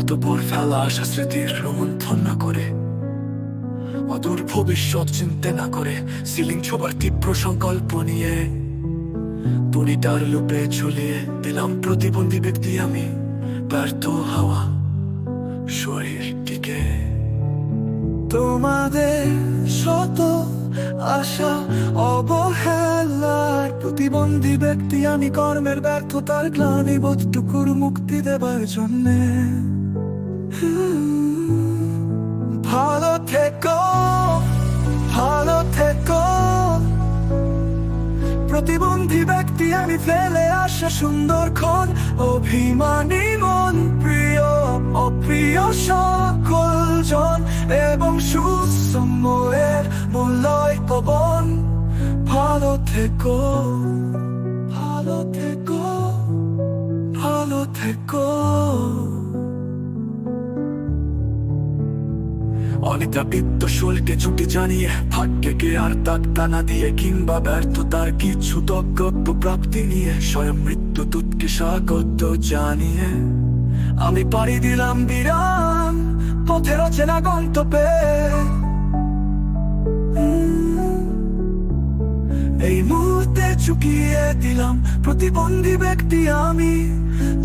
অতপর ফেলা আসা স্মৃতির রোমন্থন না করে। অদূর ভবিষ্যৎ চিন্তা না করে সিলিং ছোবার তীব্র সংকল্প নিয়ে। বুড়িটার লুপে ঝুলিয়ে দিলাম প্রতিবন্ধী ব্যক্তি আমি, ব্যর্থ হাওয়া শরীরটিকে তোমাদের শত আশা, অবহেলার প্রতিবন্ধী ব্যক্তি আমি, কর্মের ব্যর্থতার গ্লানি বোধটুকুর মুক্তি দেবার জন্যে। ভালো থেকো ভালো থেকো। প্রতিবন্ধী ব্যক্তি আমি ফেলে আসা সুন্দর ক্ষণ, অভিমানী মন, প্রিয়, অপ্রিয় সকল জন এবং সুসময়ের মূল্যয় পবন ভালো থেকো ভালো থেকো ভালো থেকো। অনিতা বিত্ত শোলকে ছুটি জানিয়ে ভাগ্যকে আর তাক টানা দিয়ে কিংবা ব্যর্থতার কিছু প্রাপ্তি নিয়ে স্বয়ং মৃত্যু স্বাগত জানিয়ে। আমি পাড়ি দিলাম বিরাম পথের অচেনা গন্তব্যে। এই মুহূর্তে চুকিয়ে দিলাম প্রতিবন্ধী ব্যক্তি আমি।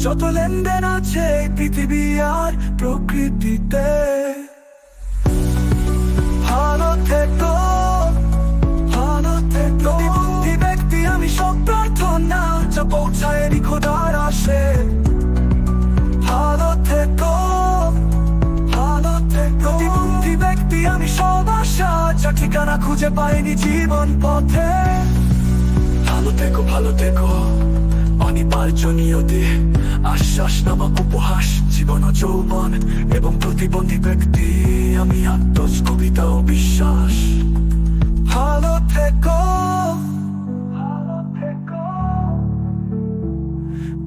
যত লেনদেন আছে পৃথিবী আর প্রকৃতিতে। আশা ঠিকানা খুঁজে পাইনি জীবন পথে। ভালো থেকো ভালো থেকো। অনিবার্জনীয়তে আশ্বাস নামক উপহাস, জীবন যৌবন এবং প্রতিবন্ধী ব্যক্তি। আমি আত্মজ কবিতা ও বিশ্বাস। ভালো থেকো।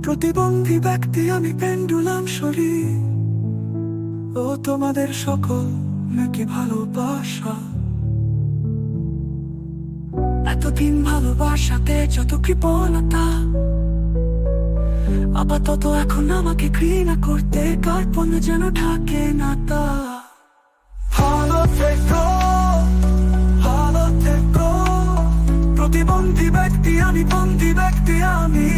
প্রতিবন্ধী ব্যক্তি, আমি পেন্ডুলাম শরীর। ও তোমাদের সকল নাকি ভালোবাসা? এতদিন ভালোবাসাতে যত কৃপণতা, আপাতত এখন আমাকে ঘৃণা করতে কার্পণ যেন ঢাকে না তা। ভালো থেকো ভালো থেকো, প্রতিবন্ধী ব্যক্তি আমি, বন্ধী ব্যক্তি আমি